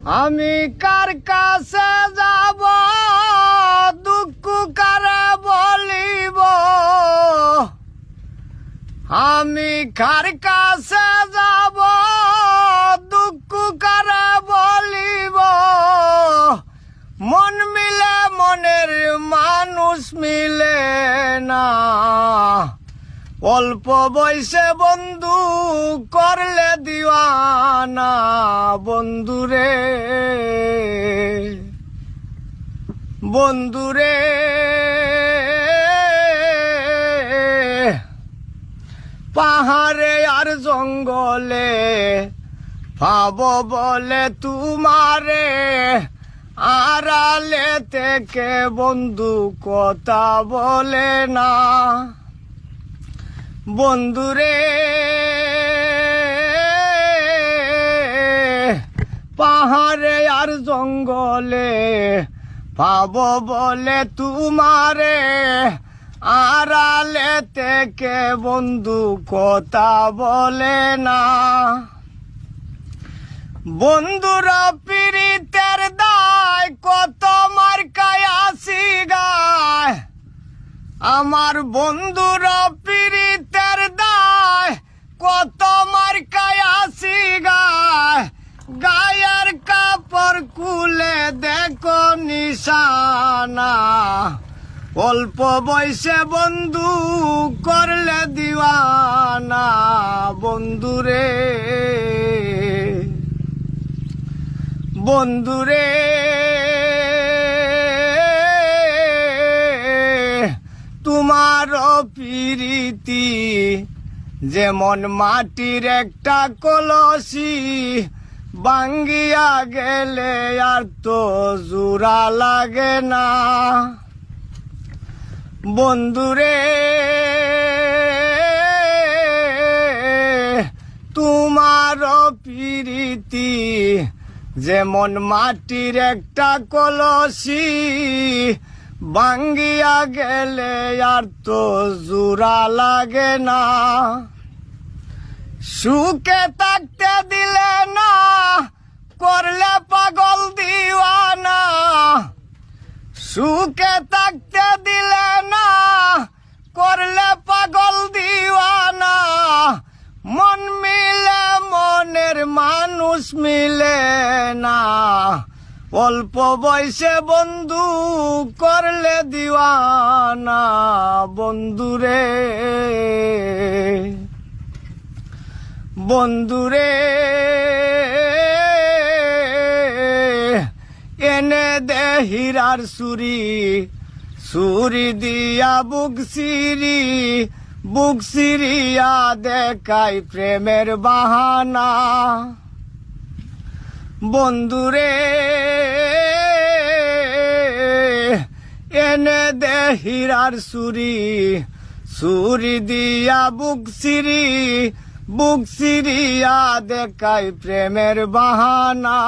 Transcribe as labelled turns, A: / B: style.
A: আমি কার কাছে যাব? দুঃখ কারে বলিব? আমি কার কাছে যাব? দুঃখ কারে বলিব? মন মিলে, মনের মানুষ মিলে না। অল্প বয়সে বন্ধু করলে দিওয়ানা। বন্ধুরে বন্ধুরে। পাহাড়ে আর জঙ্গলে পাব বলে তুমারে। আড়ালে থেকে বন্ধু কথা বলে না। বন্ধুরে, পাহাড়ে আর জঙ্গলে পাব বলে তুমারে, আড়ালে থেকে বন্ধু কথা বলে না। বন্ধুরা পীড়িতের দায়, কত মার আসি গায়। আমার বন্ধুরা দেখো নিশানা। অল্প বয়সে বন্ধু করলে দিওয়ানা বন্ধুরে। বন্ধুরে। তোমার যেমন মাটির একটা কলসি বাঙ্গিয়া গেলে আর তো জোড়া লাগে না। বন্ধুরে, তোমার প্রীতি যেমন মাটির একটা কলসি বাঙ্গিয়া গেলে আর তো জোড়া লাগে না। সুখে থাকতে দিলে সুখে থাকতে দিলে না, করলে পাগল দিওয়ানা। মন মিলে, মনের মানুষ মিলে না। অল্প বয়সে বন্ধু করলে দিওয়ানা বন্ধুরে বন্ধুরে এনে দে হীরার সুরি? সুরি দিয়া বুক সিরি, বুক সিরিয়া দেখাই প্রেমের বাহানা। বন্ধুরে, এনে দে হীরার সুরি। সুরি দিয়া বুক সিরি, বুক সিরিয়া দেখাই প্রেমের বাহানা।